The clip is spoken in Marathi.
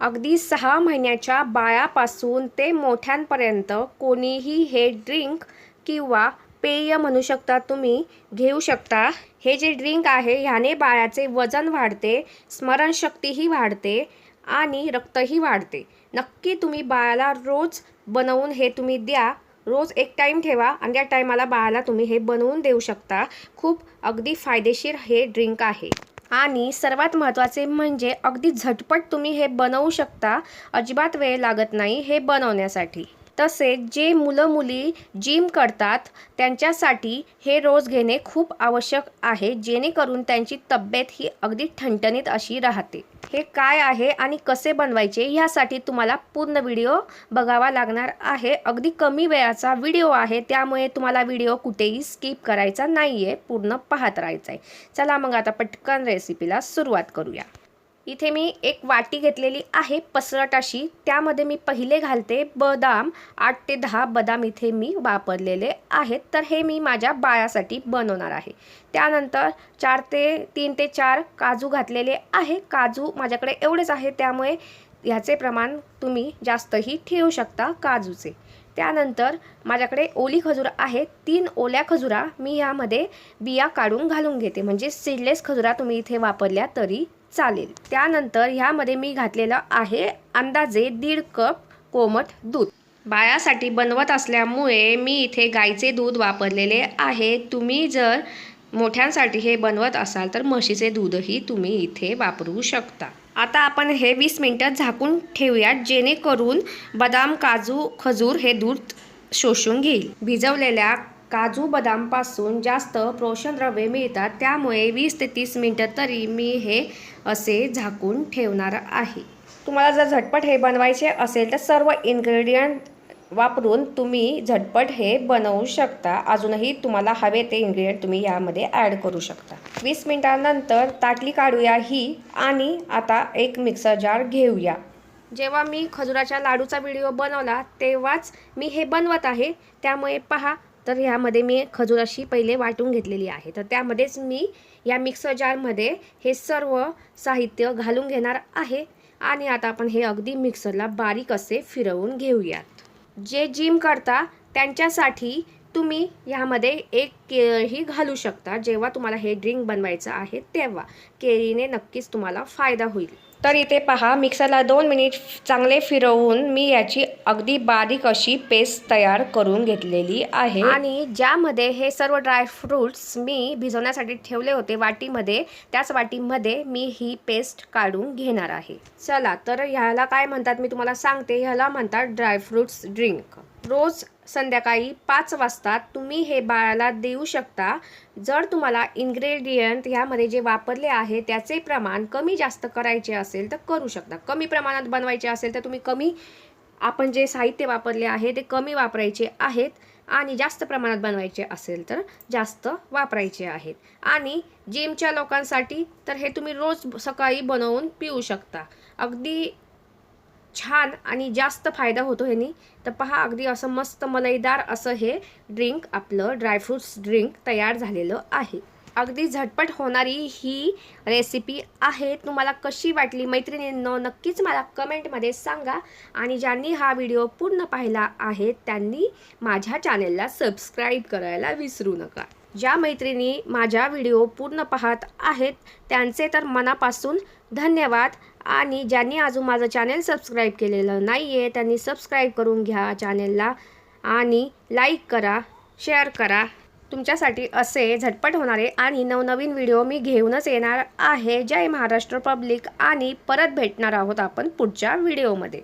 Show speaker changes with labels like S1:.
S1: अगदी सहा महिन्याच्या बाळापासून ते मोठ्यांपर्यंत कोणीही हे ड्रिंक किंवा पेय म्हणू शकता तुम्ही घेऊ शकता. हे जे ड्रिंक आहे ह्याने बाळाचे वजन वाढते स्मरणशक्तीही वाढते आणि रक्तही वाढते. नक्की तुम्ही बाळाला रोज बनवून हे तुम्ही द्या. रोज एक टाईम ठेवा आणि त्या टायमाला बाळाला तुम्ही हे बनवून देऊ शकता. खूप अगदी फायदेशीर हे ड्रिंक आहे. आणि सर्वात महत्त्वाचे म्हणजे अगदी झटपट तुम्ही हे बनवू शकता. अजिबात वेळ लागत नाही हे बनवण्यासाठी. तसेच जे मुलं मुली जिम करतात त्यांच्यासाठी हे रोज घेणे खूप आवश्यक आहे जेणेकरून त्यांची तब्येत ही अगदी ठणठणीत अशी राहते. हे काय आहे आणि कसे बनवायचे ह्यासाठी तुम्हाला पूर्ण व्हिडिओ बघावा लागणार आहे. अगदी कमी वेळाचा व्हिडिओ आहे त्यामुळे तुम्हाला व्हिडिओ कुठेही स्किप करायचा नाही आहे पूर्ण पाहत राहायचं आहे चला मग आता पटकन रेसिपीला सुरुवात करूया. इथे मी एक वाटी घेतलेली आहे पसरट अशी त्यामध्ये मी पहिले घालते बदाम. आठ ते दहा बदाम इथे मी वापरलेले आहेत. तर हे मी माझ्या बाळासाठी बनवणार आहे. त्यानंतर चार ते तीन ते चार काजू घातलेले आहे. काजू माझ्याकडे एवढेच आहे. त्यामुळे ह्याचे प्रमाण तुम्ही जास्तही ठेवू शकता काजूचे. त्यानंतर माझ्याकडे ओली खजूर आहे. तीन ओल्या खजुरा मी यामध्ये बिया काढून घालून घेते. म्हणजे सीडलेस खजुरा तुम्ही इथे वापरल्या तरी चालेल. त्यानंतर ह्यामध्ये मी घातलेलं आहे अंदाजे दीड कप कोमट दूध. बाळासाठी बनवत असल्यामुळे मी इथे गाईचे दूध वापरलेले आहे. तुम्ही जर मोठ्यांसाठी हे बनवत असाल तर म्हशीचे दूधही तुम्ही इथे वापरू शकता. आता आपण हे वीस मिनटं झाकून ठेवूयात जेणेकरून बदाम काजू खजूर हे दूध शोषून घेईल. भिजवलेल्या काजू बदामपासून जास्त पोषणद्रव्ये मिळतात त्यामुळे वीस ते तीस मिनटं तरी मी हे असे झाकून ठेवणार आहे. तुम्हाला जर झटपट हे बनवायचे असेल तर सर्व इन्ग्रेडियंट वापरून तुम्ही झटपट हे बनवू शकता. अजूनही तुम्हाला हवे ते इन्ग्रेडियंट तुम्ही यामध्ये ॲड करू शकता. वीस मिनटानंतर ताटली काढूया ही आणि आता एक मिक्सर जार घेऊया. जेव्हा मी खजुराच्या लाडूचा व्हिडिओ बनवला तेव्हाच मी हे बनवत आहे. त्यामुळे पहा तर ह्यामध्ये मी खजूर अशी पहिले वाटून घेतलेली आहे. तर त्यामध्येच मी या मिक्सर जारमध्ये हे सर्व साहित्य घालून घेणार आहे आणि आता आपण हे अगदी मिक्सरला बारीक असे फिरवून घेऊयात. जे जिम करता त्यांच्यासाठी तुम्ही ह्यामध्ये एक केळही घालू शकता. जेव्हा तुम्हाला हे ड्रिंक बनवायचं आहे तेव्हा केळीने नक्कीच तुम्हाला फायदा होईल. तर इथे पहा मिक्सरला दोन मिनिट चांगले फिरवून मी याची अगदी बारीक अशी पेस्ट तयार करून घेतलेली आहे. आणि ज्यामध्ये हे सर्व ड्रायफ्रूट्स मी भिजवण्यासाठी ठेवले होते वाटीमध्ये त्याच वाटीमध्ये मी ही पेस्ट काढून घेणार आहे. चला तर ह्याला काय म्हणतात? मी तुम्हाला सांगते ह्याला म्हणतात ड्रायफ्रूट्स ड्रिंक. रोज संध्याकाळी पाच वाजता तुम्ही हे बाळाला देऊ शकता. जर तुम्हाला इन्ग्रेडियंट ह्यामध्ये जे वापरले आहे त्याचे प्रमाण कमी जास्त करायचे असेल तर करू शकता. कमी प्रमाणात बनवायचे असेल तर तुम्ही कमी आपण जे साहित्य वापरले आहे ते कमी वापरायचे आहेत आणि जास्त प्रमाणात बनवायचे असेल तर जास्त वापरायचे आहेत. आणि जिमच्या लोकांसाठी तर हे तुम्ही रोज सकाळी बनवून पिऊ शकता. अगदी छान आणि जास्त फायदा होतो ह्यानी. तर पहा अगदी असं मस्त मलईदार असं हे ड्रिंक आपलं ड्रायफ्रुट्स ड्रिंक तयार झालेलं आहे. अगदी झटपट होणारी ही रेसिपी आहे. तुम्हाला कशी वाटली मैत्रिणींनो नक्कीच मला कमेंटमध्ये सांगा. आणि ज्यांनी हा व्हिडिओ पूर्ण पाहिला आहे त्यांनी माझ्या चॅनेलला सबस्क्राईब करायला विसरू नका. ज्या मैत्रिणी माझ्या व्हिडिओ पूर्ण पाहत आहेत त्यांचे तर मनापासून धन्यवाद. आणि ज्यांनी अजून माझं चॅनेल सबस्क्राईब केलेलं नाही आहे त्यांनी सबस्क्राईब करून घ्या चॅनेलला आणि लाईक करा शेअर करा. तुमच्यासाठी असे झटपट होणारे आणि नवनवीन व्हिडिओ मी घेऊनच येणार आहे. जय महाराष्ट्र पब्लिक आणि परत भेटणार आहोत आपण पुढच्या व्हिडिओमध्ये